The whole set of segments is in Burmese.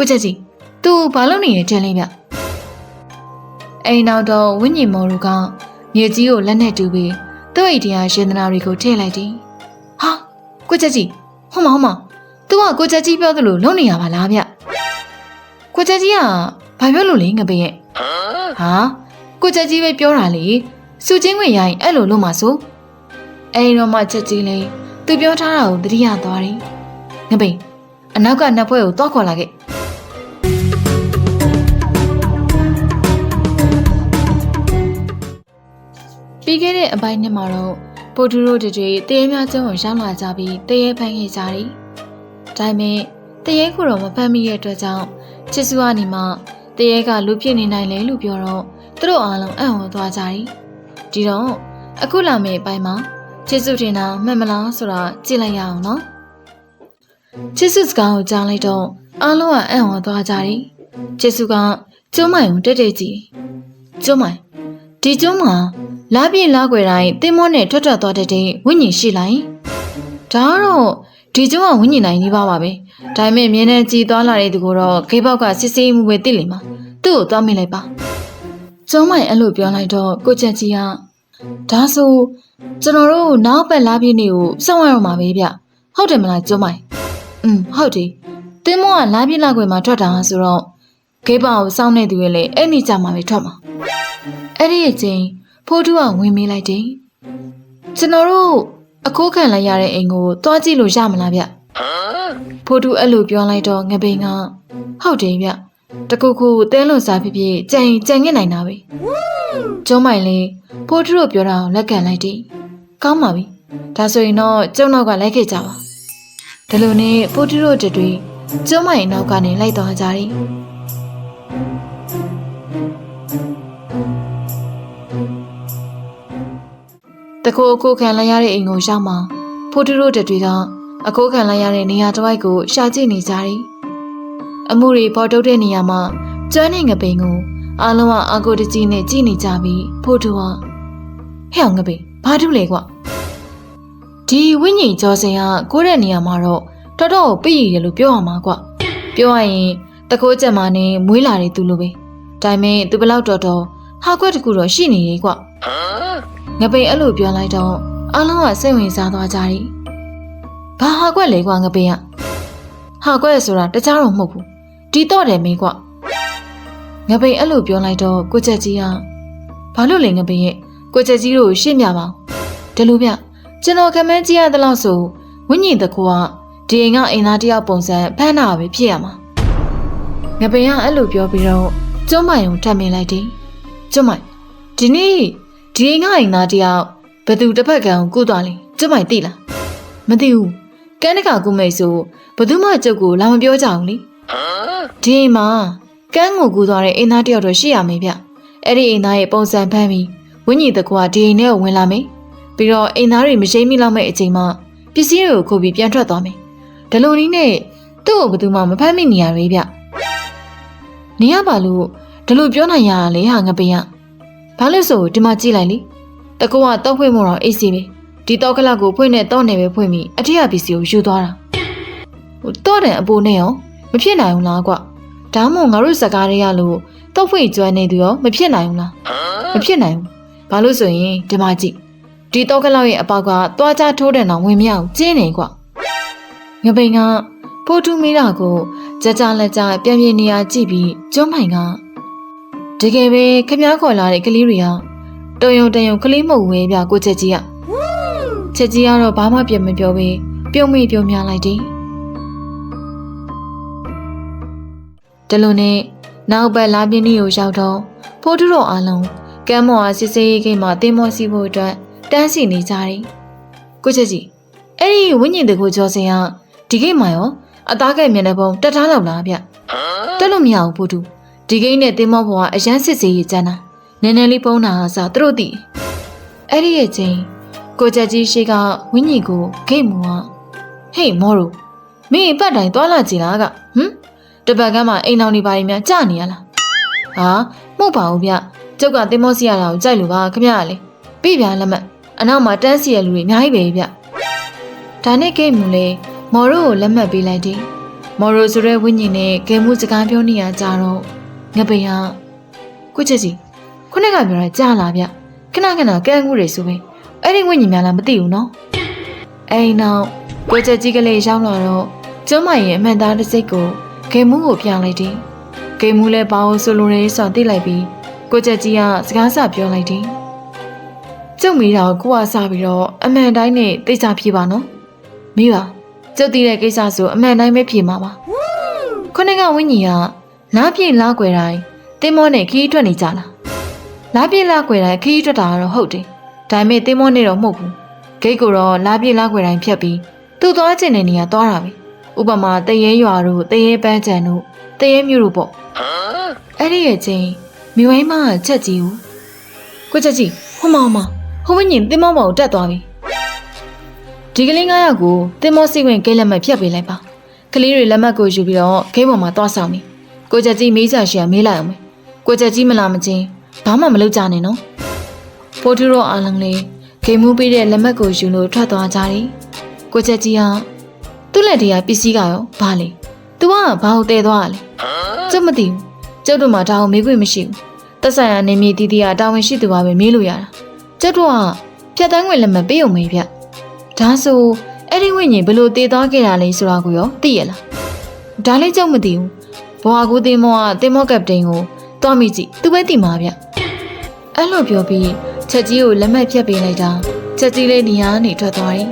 ကိုချက်ကြီးသူဘာလုပ်နေရတဲ့လဲဗျအိမ်နောက်တော့ဝိညာဉ်မော်တို့ကမြေကြီးကိုလက်နဲ့တူပြီးသူ့အိမ်တရားရှင်သနာတွေကိုထည့်လိုက်တယ်ဟာကိုချက်ကြီးဟောမဟောမသူကကိုချက်ကြီးပြောသလိုလုပ်နေရပါလားဗျကိုချက်ကြီးကဘာပြောလို့လဲငပင်ရဲ့ဟာကိုချက်ကြီးပဲပြောတာလေစူချင်းဝင်ရရင်အဲ့လိုလုပ်မှာဆိုအဲ့တော့မှချက်ကြီးလေသူပြောထားတာကိုသတိရသွားတယ်ငပိန်အနောက်ကနှစ်ဖွဲ့ကိုတော့ခေါ်လာခဲ့ ပြီးခဲ့တဲ့အပိုင်းနှစ်မှာတော့ပိုတူတို့တွေတရေများကျုံကိုရောက်လာကြပြီးတရေဖမ်းခဲ့ကြတယ်။ဒါပေမဲ့တရေကိုတော့မဖမ်းမိတဲ့အတွက်ကြောင့်ချစ်စုကနေမှတရေကလူဖြစ်နေနိုင်လေလို့ပြောတော့သူတို့အားလုံးအံ့ဩသွားကြတယ်။ဒီတော့အခုလာမယ့်အပိုင်းမှာချစ်စုတင်တာမှန်မလားဆိုတာကြည့်လိုက်ရအောင်နော်။ချစ်စုစကားကိုကြားလိုက်တော့အားလုံးကအံ့ဩသွားကြတယ်။ချစ်စုကကျုံးမိုင်ကိုတက်တက်ကြည့်။ကျုံးမိုင်ဒီကျုံးမှာ လာပြည့်လာွယ်တိုင်းတင်းမောနဲ့ထွက်ထွက်သွားတဲ့တဲ့ဝိညာဉ်ရှိလိုက်။ဒါကတော့ဒီကျုံးကဝိညာဉ်နိုင်နေပါပါပဲ။ဒါပေမဲ့မြင်းနဲ့ကြည်သွားလာတဲ့သူကိုတော့ခေပေါက်ကစစ်ဆေးမှုပဲသိလိမ့်မှာ။သူ့ကိုသွားမိလိုက်ပါ။ကျုံးမိုင်အဲ့လိုပြောလိုက်တော့ကိုချက်ကြီးကဒါဆိုကျွန်တော်တို့နောက်ပတ်လာပြည့်နေကိုစောင့်ရတော့မှာပဲဗျ။ဟုတ်တယ်မလားကျုံးမိုင်။อืมဟုတ်တယ်။တင်းမောကလာပြည့်လာွယ်မှာထွက်တာဆိုတော့ခေပေါက်ကိုစောင့်နေသူရဲ့လေအဲ့ဒီကြမှာပဲထွက်မှာ။အဲ့ဒီအချိန် ဖိုးတူကဝင်မေးလိုက်တယ်။ကျွန်တော်တို့အခိုးခံလိုက်ရတဲ့အိမ်ကိုတွားကြည့်လို့ရမလားဗျ။ဖိုးတူအဲ့လိုပြောလိုက်တော့ငပိန်ကဟုတ်တယ်ဗျ။တကူကူတဲလွန်စားဖြစ်ဖြစ်ကြံကြံငစ်နိုင်တာပဲ။ကျုံးမိုင်လေးဖိုးတူတို့ပြောတာကိုလက်ခံလိုက်တယ်။ကောင်းပါပြီ။ဒါဆိုရင်တော့ကျုံနောက်ကလိုက်ခဲ့ကြပါ။ဒါလိုနဲ့ဖိုးတူတို့တွေကျုံးမိုင်နောက်ကနေလိုက်သွားကြတယ်။ တကူအကိုခံလိုက်ရတဲ့အိမ်ကိုရောက်မှဖိုးတူတို့တွေကအကိုခံလိုက်ရတဲ့နေရာတစ်ဝိုက်ကိုရှာကြည့်နေကြတယ်။အမှုတွေပေါ်ထုတ်တဲ့နေရာမှာကျွမ်းနေငပိန်ကိုအားလုံးကအကိုတကြီးနဲ့ကြည့်နေကြပြီးဖိုးတူကဟဲ့အောင်ငပိန်ဘာတူလဲကွ။ဒီဝိညာဉ်ကျော်စင်ကကိုတဲ့နေရာမှာတော့တော်တော်ပြည့်ရည်လို့ပြောရမှာကွ။ပြောရရင်တကိုးချက်မနဲ့မွေးလာတဲ့သူလိုပဲ။ဒါပေမဲ့သူဘလောက်တော်တော်ဟာခွက်တကူတော့ရှိနေလေကွ။ ငပိန်အဲ့လိုပြောလိုက်တော့အားလုံးကစိတ်ဝင်စားသွားကြတယ်။ဘာဟာကွက်လဲကွာငပိန်ကဟာကွက်ဆိုတာတခြားတော့မဟုတ်ဘူး။ဒီတော့တယ်မင်းကွ။ငပိန်အဲ့လိုပြောလိုက်တော့ကိုချက်ကြီးကဘာလို့လဲငပိန်ရဲ့ကိုချက်ကြီးတို့ရှေ့မြပါအောင်။ဒီလိုဗျကျွန်တော်ခမန်းကြီးရတဲ့လောက်ဆိုဝိညာဉ်တကူကဒီအိမ်ကအိမ်သားတယောက်ပုံစံဖမ်းတာပဲဖြစ်ရမှာ။ငပိန်ကအဲ့လိုပြောပြီးတော့ကျွမ်းမိုင်ကိုထပ်မြင်လိုက်တယ်။ကျွမ်းမိုင်ဒီနေ့ ဒီအိမ်ကအိမ်သားတယောက်ဘသူတစ်ဖက်ကံကိုကုသွားလိကျမသိလားမသိဘူးကန်းတကာကုမိတ်ဆိုဘသူမှကျုပ်ကိုလာမပြောကြအောင်လေဒီအိမ်မှာကန်းကိုကုသွားတဲ့အိမ်သားတယောက်တော့ရှိရမယ်ဗျအဲ့ဒီအိမ်သားရဲ့ပုံစံဖမ်းပြီးဝင်းကြီးတကွာဒီအိမ်ထဲကိုဝင်လာမယ်ပြီးတော့အိမ်သားတွေမရှိမိလောက်မဲ့အချိန်မှာပစ္စည်းတွေကိုခုတ်ပြီးပြန်ထွက်သွားမယ်ဒီလိုနည်းနဲ့သူ့ကိုဘသူမှမဖမ်းမိနေရလေဗျနေရပါလို့ဒီလိုပြောနိုင်ရတာလေဟာငပိယ ဘာလို့ဆိုဒီမှာကြည့်လိုက်လေတကူကတောက်ဖွင့်မို့တော့အေးစီပဲဒီတောက်ကလကိုဖွင့်နဲ့တောက်နေပဲဖွင့်ပြီးအထက်ကပစ္စည်းကိုယူသွားတာဟိုတော့တယ်အပိုနဲ့ရောမဖြစ်နိုင်ဘူးလားကွဒါမှမဟုတ်ငါတို့စကားတွေကလို့တောက်ဖွင့်ကျွမ်းနေသူရောမဖြစ်နိုင်ဘူးလားမဖြစ်နိုင်ဘူးဘာလို့ဆိုရင်ဒီမှာကြည့်ဒီတောက်ကလောက်ရဲ့အပေါက်ကသွားချထိုးတယ်တော့ဝင်မြောက်ကျင်းနေကွငပိန်ကပိုးထူးမိတာကိုကြကြလက်ကြပြန်ပြေနေရကြည့်ပြီးကျွမ်းမိုင်က တကယ်ပဲခမားခေါ်လာတဲ့ကလေးတွေကတုံယုံတယုံကလေးမဟုတ်ဝဲပြကိုချက်ကြီးကချက်ကြီးကတော့ဘာမှပြန်မပြောပဲပြုံးမိပြုံးများလိုက်တယ်တလူနဲ့နောက်ဘက်လာပြင်းကြီးကိုရောက်တော့ဖိုးထုတော်အားလုံးကမ်းမော်အားစစ်စေးရေးကိမှာတင်းမောစီဖို့အတွက်တန်းစီနေကြတယ်ကိုချက်ကြီးအဲ့ဒီဝိညာဉ်တကူကျော်စင်ကဒီကိမှာရောအသားကဲ့မြင်တဲ့ပုံတက်ထားလောက်လားဗျတက်လို့မရဘူးဖိုးထု ဒီကိန်းနဲ့တင်းမောဘွားအရန်စစ်စေးရကြမ်းတာနည်းနည်းလေးပုံးတာအစားသူတို့သိအဲ့ဒီရဲ့ချင်းကိုချက်ကြီးရှိကဝင်းကြီးကိုဂိတ်မူကဟေးမော်ရိုမင်းပတ်တိုင်းသွားလာကြည့်လားကဟမ်တပတ်ကမ်းမှာအိမ်အောင်နေပါရင်များကြာနေရလားဟာမဟုတ်ပါဘူးဗျကျုပ်ကတင်းမောစီရတာကိုကြိုက်လို့ပါခမရလေပြပြလက်မတ်အနောက်မှာတန်းစီရလူတွေအများကြီးပဲဗျဒါနဲ့ဂိတ်မူလေမော်ရိုကိုလက်မှတ်ပေးလိုက်တယ်မော်ရိုဆိုတဲ့ဝိညာဉ်နဲ့ဂဲမှုစကားပြောနေရကြတော့ ငပိန်ဟာကိုချက်ကြီးခုနကပြောတာကြားလာဗျခဏခဏကဲမှုတွေဆိုပဲအဲ့ဒီဝိညာဉ်များလားမသိဘူးနော်အဲ့ဒီနောက်ကိုချက်ကြီးကလေးရောက်လာတော့ကျမရဲ့အမှန်သားတစ်စိတ်ကိုဂဲမှုကိုပြလိုက်တယ်ဂဲမှုလည်းဘာလို့ဆိုလိုရဲဆိုသိလိုက်ပြီးကိုချက်ကြီးကစကားစပြောလိုက်တယ်ကျုပ်မိတာကိုကိုကစားပြီးတော့အမှန်တိုင်းနဲ့သိချဖြေပါနော်မိပါကျုပ်သိတဲ့ကိစ္စဆိုအမှန်တိုင်းပဲဖြေမှာပါခုနကဝိညာဉ်က လားပြေလားကွယ်တိုင်းတင်းမောနဲ့ခီးထွက်နေကြလားလားပြေလားကွယ်တိုင်းခီးထွက်တာကတော့ဟုတ်တယ်ဒါပေမဲ့တင်းမောနေတော့မဟုတ်ဘူးဂိတ်ကိုတော့လားပြေလားကွယ်တိုင်းဖြတ်ပြီးသူ့သွားချင်တဲ့နေရာသွားတာပဲဥပမာတရေရွာတို့တရေပန်းချံတို့တရေမြို့တို့ပေါ့အဲ့ဒီရဲ့ချင်းမိဝိုင်းမကချက်ကြီးဦးကိုချက်ကြီးဟိုမောင်မဟိုဝိညာဉ်တင်းမောပေါ်ကိုတက်သွားပြီဒီကလေး9ယောက်ကိုတင်မောစီဝင်ဂိတ်လက်မှတ်ဖြတ်ပေးလိုက်ပါကလေးတွေလက်မှတ်ကိုယူပြီးတော့ဂိတ်ပေါ်မှာသွားဆောင်နေ ကိုချက်ကြီးမေးချရှာမေးလိုက်အောင်မယ်ကိုချက်ကြီးမလာမချင်းဘာမှမလုပ်ကြနဲ့နော်ပိုထူရောအားလုံးလေးဂိတ်မှုပေးတဲ့လက်မှတ်ကိုယူလို့ထွက်သွားကြတယ်ကိုချက်ကြီးဟာသူ့လက်ထဲကပစ္စည်းကရောဘာလဲ तू ကဘာကိုတည်သွားတာလဲကျုပ်မသိဘူးကျုပ်တို့မှဒါကိုမေးခွင့်မရှိဘူးသက်ဆိုင်ရာနေမည်တီးတီးကတာဝန်ရှိသူပါပဲမေးလို့ရတာကျုပ်တို့ကဖြတ်တန်းခွင့်လက်မှတ်ပေးုံမေးဗျဒါဆိုအဲ့ဒီဝိညာဉ်ဘယ်လိုတည်သွားခဲ့တာလဲဆိုတာကိုရောသိရလားဒါလည်းကြောက်မသိဘူး ဘွာကူတင်မောကတင်မောကပတိန်ကိုတွားမိကြည့်သူပဲတည်မှာဗျအဲ့လိုပြောပြီးချက်ကြီးကိုလက်မှတ်ဖြတ်ပေးလိုက်တာချက်ကြီးလေးနေရာကနေထွက်သွားတယ်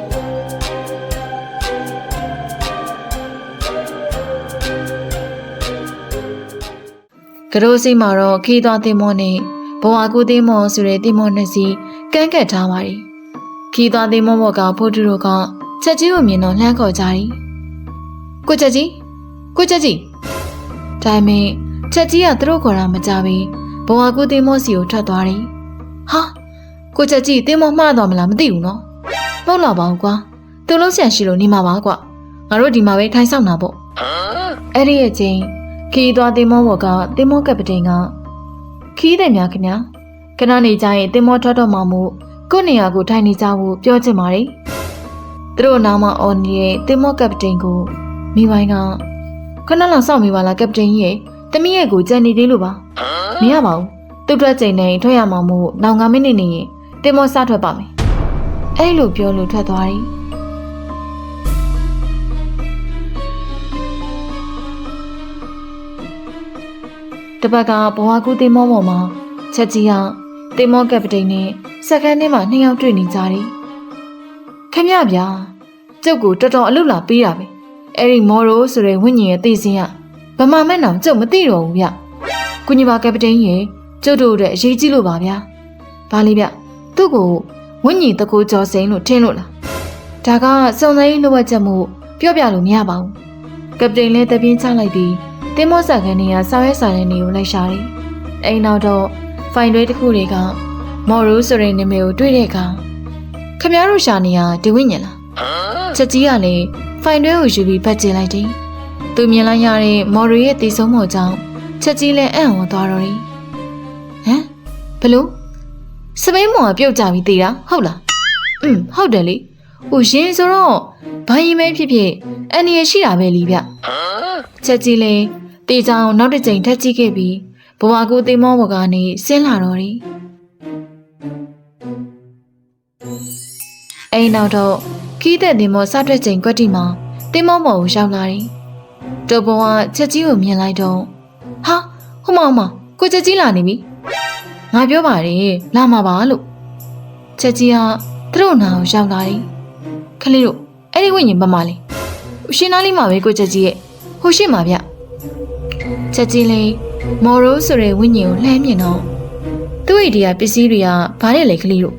ကရိုးစီမှာတော့ခီးသွားတင်မောနဲ့ဘွာကူတင်မောဆိုတဲ့တင်မောနှစ်စီးကန်းကတ်ထားပါတယ်ခီးသွားသေးမောမောကဖိုးတူတို့ကချက်ကြီးကိုမြင်တော့လှမ်းခေါ်ကြတယ်။ကိုချက်ကြီးကိုချက်ကြီး ဒါပေမဲ့ချက်ကြီးကသူတို့ခေါ်တာမကြဘူးဘဝကူသေးမောစီကိုထွက်သွားတယ်။ဟာကိုချက်ကြီးသေးမောမှားသွားမလားမသိဘူးနော်။ပေါ့လာပါဦးကွာ။သူလုံးဆန်ရှိလို့နေမှာပါကွာ။ငါတို့ဒီမှာပဲထိုင်ဆောင်တာပေါ့။အဲ့ဒီရဲ့ချင်းခီးသွားသေးမောဘောကသေးမောကပတိန်ကခီးတယ်များခင်ဗျာခဏနေကြရင်သေးမောထွက်တော့မှမို့ကိုယ့်နေရာကိုထိုင်နေကြဖို့ပြောချင်ပါတယ်။သူတို့နားမှာအော်နေတဲ့တင်မော့ကပတိန်ကိုမိဝိုင်းက ခဏလောက်စောင့်မိပါလားကပတိန်ကြီးရဲ့တမီးရဲ့ကိုကြံနေသေးလို့ပါ။မရပါဘူး။သူ့အတွက်ချိန်နေထွက်ရမှာမို့နောက်9မိနစ်နေရင်တင်မော့စထွက်ပါမယ်။အဲ့လိုပြောလို့ထွက်သွားတယ်။တပတ်ကဘဝကူတင်မော့ပေါ်မှာချက်ကြီးကတင်မော့ကပတိန်နဲ့စက္ကန့်ထဲမှာနှစ်ယောက်တွေ့နေကြတယ်။ခမရဗျာကျုပ်ကိုတော်တော်အလုပ်လာပေးတာပဲ။ အဲ့ဒီမော်ရိုဆိုတဲ့ဝိညာဉ်ရဲ့သိစင်းကဗမာမက်နောင်ကျုပ်မသိတော့ဘူးဗျ။ကုညီပါကပတိန်ရဲ့ကျုပ်တို့အတွက်အရေးကြီးလို့ပါဗျာ။ဘာလေးဗျသူ့ကိုဝိညာဉ်တကူကြော်စိန်လို့ထင်လို့လား။ဒါကစုံစမ်းရေးလိုအပ်ချက်မှုပြောပြလို့မရပါဘူး။ကပတိန်လည်းတပြင်းချလိုက်ပြီးတင်းမော့ဆက်ခန်းနေကဆောင်းရဲဆိုင်တဲ့နေကိုလိုက်ရှာတယ်။အဲ့နောက်တော့ဖိုင်တွေတစ်ခုတွေကမော်ရူးဆိုတဲ့နာမည်ကိုတွေ့တဲ့အခါခမရတို့ရှာနေရဒီဝိညာဉ်လားချက်ကြီးကလည်း ဖိုင်တွဲကိုယူပြီးဖတ်ကြည့်လိုက်တယ်သူမြင်လိုက်ရတဲ့မော်ရူးရဲ့တည်ဆုံးမှုကြောင့်ချက်ကြီးလည်းအံ့ဩသွားတော့တယ်ဟမ်ဘလို့စပိန်မော်ကပြုတ်ကြပြီးတည်တာဟုတ်လားอืมဟုတ်တယ်လေဟိုရင်ဆိုတော့ဘာရင်မဲဖြစ်ဖြစ်အန်ရရှိတာပဲလीဗျချက်ကြီးလည်းတေချောင်နောက်တစ်ကြိမ်ထက်ကြည့်ခဲ့ပြီးဘဝကူသိမောဘကနေဆင်းလာတော့တယ်အိမ်နောက်တော့ခီး တဲ့တင်မောစထွက်ချိန်ကွက်တီမှာတင်မောမောကိုရောက်လာတယ်။တော်ဘောကချက်ကြီးကိုမြင်လိုက်တော့ဟာဟိုမောင်မကိုချက်ကြီးလာနေပြီ။ငါပြောပါတယ်လာမှာပါလို့ချက်ကြီးကသူတို့နာကိုရောက်လာတယ်။ခလေးတို့အဲ့ဒီဝိညာဉ်ပတ်မလေး။ရှင်နားလေးမှာပဲကိုချက်ကြီးရဲ့ဟိုရှိမှာဗျ။ချက်ကြီးလေးမော်ရိုးဆိုတဲ့ဝိညာဉ်ကိုလှမ်းမြင်တော့သူ့အိဒီယာပစ္စည်းတွေကဘာလဲလဲခလေးတို့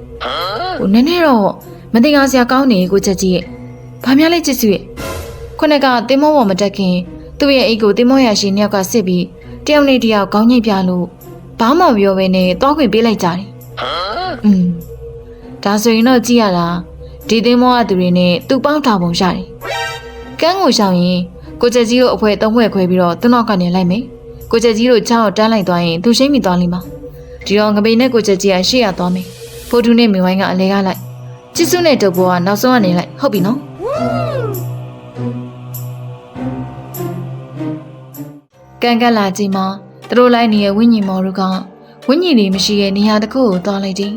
ဟိုနည်းနည်းတော့ မတင်ကားစရာကောင်းနေကိုချက်ကြီးရဲ့ဘာများလဲချစ်စုရဲ့ခုနကတင်မောပေါ်မတက်ခင်သူ့ရဲ့အိတ်ကိုတင်မောရရှိနှစ်ယောက်ကစစ်ပြီးတယောက်နဲ့တယောက်ခေါင်းညိတ်ပြလို့ဘာမှမပြောဘဲနဲ့တောခွင့်ပေးလိုက်ကြတယ်อืมဒါဆိုရင်တော့ကြည့်ရတာဒီတင်မောကသူတွေနဲ့သူ့ပေါင်းထားပုံရတယ်ကန်းကိုရှောင်ရင်ကိုချက်ကြီးကိုအဖွဲသုံးဖွဲခွဲပြီးတော့သူ့နောက်ကနေလိုက်မယ်ကိုချက်ကြီးတို့ချောင်းကိုတန်းလိုက်သွားရင်သူရှိမိသွားလိမ့်မှာဒီတော့ငပိနဲ့ကိုချက်ကြီးကရှေ့ရသွားမယ်ဖိုးထုနဲ့မိဝိုင်းကအလဲကလိုက် ချစ်စုနဲ့တုပ်ဘောကနောက်ဆုံးကနေလိုက်ဟုတ်ပြီနော်ကန်ကက်လာချိန်မှာသူတို့လိုက်နေတဲ့ဝိညာဉ်မော်တို့ကဝိညာဉ်တွေမရှိတဲ့နေရာတစ်ခုကိုသွားလိုက်တယ်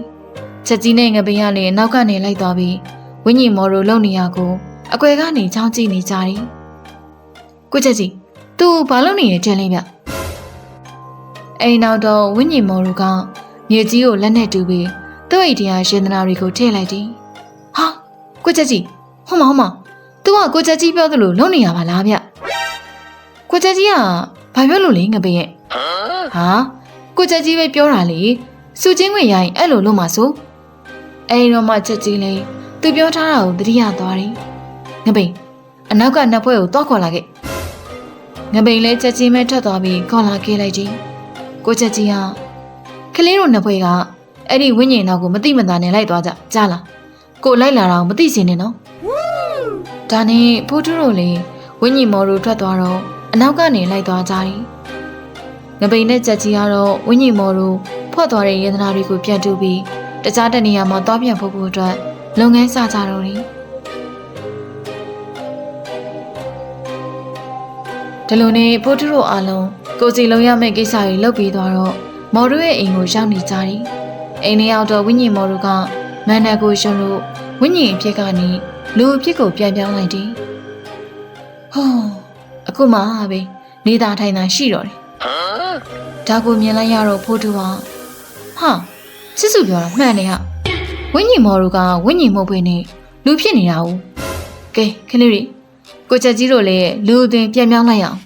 ချက်ကြီးနဲ့ငပိကနေအနောက်ကနေလိုက်သွားပြီးဝိညာဉ်မော်တို့လုံနေရကိုအကွယ်ကနေချောင်းကြည့်နေကြတယ်ကိုချက်ကြီးသူဘာလုပ်နေရတဲ့လဲဗျအိမ်နောက်တော့ဝိညာဉ်မော်တို့ကမြေကြီးကိုလက်နဲ့တူပြီးသူ့အိမ်တရားရှင်သနာတွေကိုထည့်လိုက်တယ်ဟာ ကိုချက်ကြီးဟောမဟောမ तू ကကိုချက်ကြီးပြောသလိုလုပ်နေရပါလားဗျကိုချက်ကြီးကဘာပြောလို့လဲငပိရဲ့ဟာကိုချက်ကြီးပဲပြောတာလေစူချင်းဝင်ရိုင်းအဲ့လိုလုပ်မှာဆိုအဲ့ဒီတော့မှချက်ကြီးလေသူပြောထားတာကိုသတိရသွားတယ်ငပိအနောက်ကနှစ်ဖွဲ့ကိုတောက်ခေါ်လာခဲ့ငပိလည်းချက်ကြီးမဲထွက်သွားပြီးခေါ်လာခဲ့လိုက်တယ်ကိုချက်ကြီးဟာကလေးတို့နှစ်ဖွဲ့ကအဲ့ဒီဝိညာဉ်နောက်ကိုမတိမတာနဲ့လိုက်သွားကြကြားလား ကိုလိုက်လာတာကိုမသိစင်နဲ့နော်ဒါနဲ့ဖိုးထုတို့လည်းဝင်းညီမော်တို့ထွက်သွားတော့အနောက်ကနေလိုက်သွားကြတယ်။ငပိန်နဲ့ကြက်ကြီးကတော့ဝင်းညီမော်တို့ဖွက်သွားတဲ့ယေဒနာတွေကိုပြန်တူပြီးတခြားတနေရာမှာသွားပြန်ဖို့ဖို့အတွက်လုပ်ငန်းစကြတော့တယ်။ဒီလိုနဲ့ဖိုးထုတို့အားလုံးကိုစီလုံးရမယ့်ကိစ္စတွေလုပ်ပြီးသွားတော့မော်တို့ရဲ့အိမ်ကိုရောက်နေကြတယ်။အိမ်ထဲရောက်တော့ဝင်းညီမော်တို့က မန်နာကိုရှုံလို့ဝင်းညီအဖြစ်ကနေလူအဖြစ်ကိုပြန်ပြောင်းလိုက်တယ်။ဟောအခုမှပဲနေသားထိုင်တာရှိတော့တယ်။ဒါကိုမြင်လိုက်ရတော့ဖိုးတူဟာဟာချစ်စုပြောတာမှန်တယ်ဟာဝိညာဉ်မော်တို့ကဝိညာဉ်မဟုတ်ဘဲနဲ့လူဖြစ်နေတာ哦။ကဲခလေးရီကိုချက်ကြီးတို့လည်းလူအသွင်ပြန်ပြောင်းလိုက်အောင်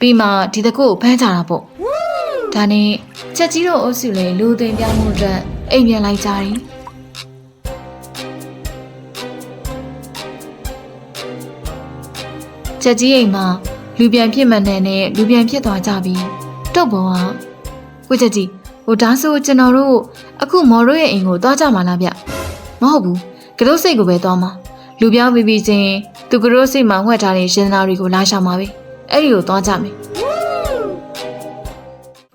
ပြီးမှဒီတကုတ်ကိုဖမ်းကြတာပေါ့။ဒါနဲ့ချက်ကြီးတို့အုပ်စုလည်းလူအသွင်ပြောင်းမှုအတွက်အိမ်ပြန်လိုက်ကြတယ်။ ချက်ကြီးအိမ်မှာလူပြန်ဖြစ်မှန်တယ်နဲ့လူပြန်ဖြစ်သွားကြပြီတုတ်ပေါ်ကကိုချက်ကြီးဟိုဒါဆိုကျွန်တော်တို့အခုမော်ရိုရဲ့အိမ်ကိုသွားကြမှာလားဗျမဟုတ်ဘူးကရုတ်စိတ်ကိုပဲသွားမှာလူပြောင်းပြီးပြီးချင်းသူကရုတ်စိတ်မှာဝှက်ထားတဲ့ရှင်နာတွေကိုလာရှာမှာပဲအဲ့ဒီကိုသွားကြမယ်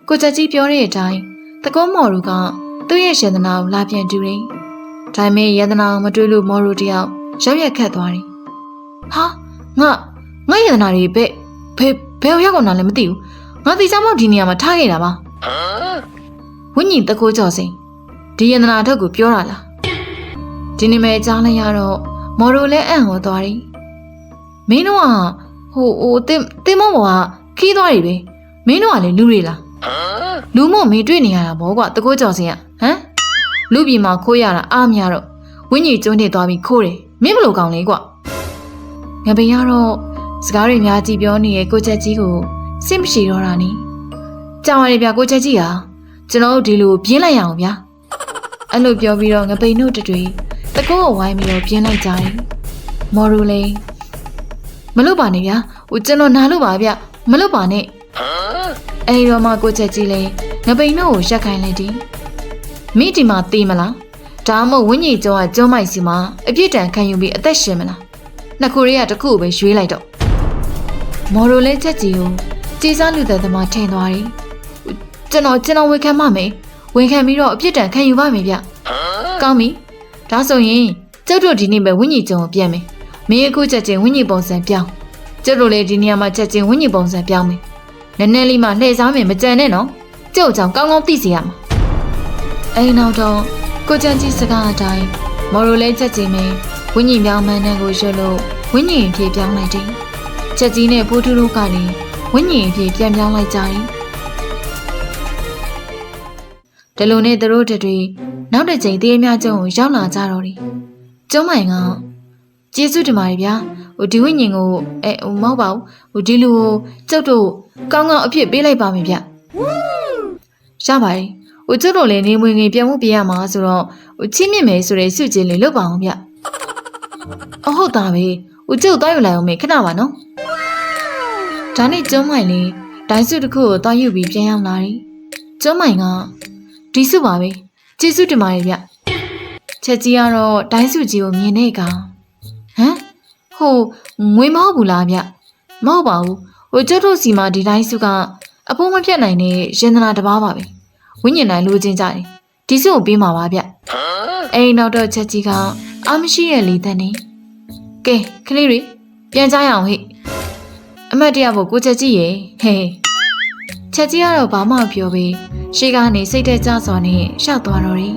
ကိုချက်ကြီးပြောတဲ့အတိုင်းတကောမော်ရိုကသူ့ရဲ့ရှင်နာကိုလာပြန်တူတယ်ဒါပေမဲ့ယန္တနာကိုမတွေ့လို့မော်ရိုတယောက်ရောက်ရက်ခတ်သွားတယ်ဟာငါ ငါယန္တနာတွေဘယ်ဘယ်ဘယ်ရောက်ကုန်တာလဲမသိဘူးငါတိကျမောက်ဒီနေရာမှာထားခဲ့တာပါဝိညာဉ်တကိုးကြော်စိန်ဒီယန္တနာထုတ်ကိုပြောတာလားဒီနေ့မဲ့ကြားလိုက်ရတော့မော်ရိုလည်းအံ့ဟောသွားတယ်မင်းတို့ကဟိုဟိုတင်တင်မောဘောကခီးသွားပြီပဲမင်းတို့ကလည်းလူတွေလားလူမို့မင်းတွေ့နေရတာဘောကွာတကိုးကြော်စိန်ကဟမ်လူပြည်မှာခိုးရတာအားမရတော့ဝိညာဉ်ကျွန်းနေသွားပြီးခိုးတယ်မင်းဘလို့ကောင်းလဲကွာငပင်ကတော့ စကားတွေများကြည့်ပြောနေတဲ့ကိုချက်ကြီးကိုစိတ်မရှိတော့တာနီ။ကြောင်ရည်ဗျကိုချက်ကြီးဟာကျွန်တော်တို့ဒီလိုပြင်းလိုက်ရအောင်ဗျာ။အဲ့လိုပြောပြီးတော့ငပိန်တို့တတွေတကောကိုဝိုင်းပြီးတော့ပြင်းလိုက်ကြတယ်။မော်ရူလေးမလုပ်ပါနဲ့ဗျာ။ဟိုကျွန်တော်နာလို့ပါဗျ။မလုပ်ပါနဲ့။အဲ့ဒီတော့မှကိုချက်ကြီးလေးငပိန်တို့ကိုရက်ခိုင်းလိုက်တယ်။မိဒီမှာတေးမလား။ဒါမှမဟုတ်ဝင်းကြီးကျော်ကကျောမိုက်စီမှာအပြစ်ဒဏ်ခံယူပြီးအသက်ရှင်မလား။နှစ်ခုရေးကတစ်ခုကိုပဲရွေးလိုက်တော့ မော်ရိုလဲချက်ကြီးကိုကြေးစားလူသက်သမားထင်သွားတယ်။ကျွန်တော်ကျွန်တော်ဝန်ခံပါမယ်။ဝန်ခံပြီးတော့အပြစ်ဒဏ်ခံယူပါမယ်ဗျ။ကောင်းပြီ။ဒါဆိုရင်ကျုပ်တို့ဒီနေ့ပဲဝိညာဉ်ကျုံကိုပြန်မယ်။မင်းအခုချက်ချင်းဝိညာဉ်ပုံစံပြောင်း။ကျုပ်တို့လည်းဒီနေရာမှာချက်ချင်းဝိညာဉ်ပုံစံပြောင်းမယ်။နည်းနည်းလေးမှလှည့်စားမယ်မကြံနဲ့နော်။ကျုပ်ကြောင့်ကောင်းကောင်းသိစေရမှာ။အဲဒီနောက်တော့ကိုချန်ကြီးစကားအတိုင်းမော်ရိုလဲချက်ချင်းပဲဝိညာဉ်ပြောင်းမှန်းတဲ့ကိုရွတ်လို့ဝိညာဉ်အဖြစ်ပြောင်းလိုက်တယ်။ ချက်ကြီးနဲ့ဖိုးထူးတို့ကလည်းဝိညာဉ်အဖြစ်ပြန်ပြောင်းလိုက်ကြတယ်။ဒီလိုနဲ့သူတို့တတွေနောက်တစ်ချိန်သေးအများကျုံကိုရောက်လာကြတော့တယ်။ကျုံးမိုင်ကကျေးဇူးတင်ပါတယ်ဗျာ။ဟိုဒီဝိညာဉ်ကိုအဲဟိုမဟုတ်ပါဘူး။ဟိုဒီလူကိုကျုပ်တို့ကောင်းကောင်းအဖြစ်ပေးလိုက်ပါမယ်ဗျ။ရပါတယ်။ဟိုကျုပ်တို့လည်းနေမွေငင်ပြန်မှုပြရမှာဆိုတော့ဟိုချင်းမြင့်မယ်ဆိုတဲ့စုကျင်းလေးလုပ်ပါအောင်ဗျ။အဟုတ်သားပဲ။ ဟိုကျုပ်သွားယူလိုက်အောင်မေခဏပါနော်။ဒါနဲ့ကျုံးမိုင်လေးဒိုင်းစုတစ်ခုကိုတောင်းယူပြီးပြန်ရောက်လာတယ်။ကျုံးမိုင်ကဒီစုပါပဲ။ကျေးဇူးတင်ပါတယ်ဗျ။ချက်ကြီးကတော့ဒိုင်းစုကြီးကိုမြင်တဲ့အခါဟမ်ဟိုငွေမဟုတ်ဘူးလားဗျ။မဟုတ်ပါဘူး။ဟိုကျုပ်တို့စီမှာဒီဒိုင်းစုကအဖိုးမပြတ်နိုင်တဲ့ရင်သနာတစ်ပါးပါပဲ။ဝိညာဉ်တိုင်းလိုချင်ကြတယ်။ဒီစုကိုပေးမှာပါဗျ။အဲ့ဒီနောက်တော့ချက်ကြီးကအာမရှိရဲ့လေတန်းနေ။ ကဲခလေးတွေပြန်ကြရအောင်ဟိ။အမတ်တရဖို့ကိုချက်ကြီးရေဟဲချက်ကြီးကတော့ဘာမှမပြောပြီးရှေ့ကနေစိတ်သက်ကြစွာနဲ့ရှောက်သွားတော့တယ်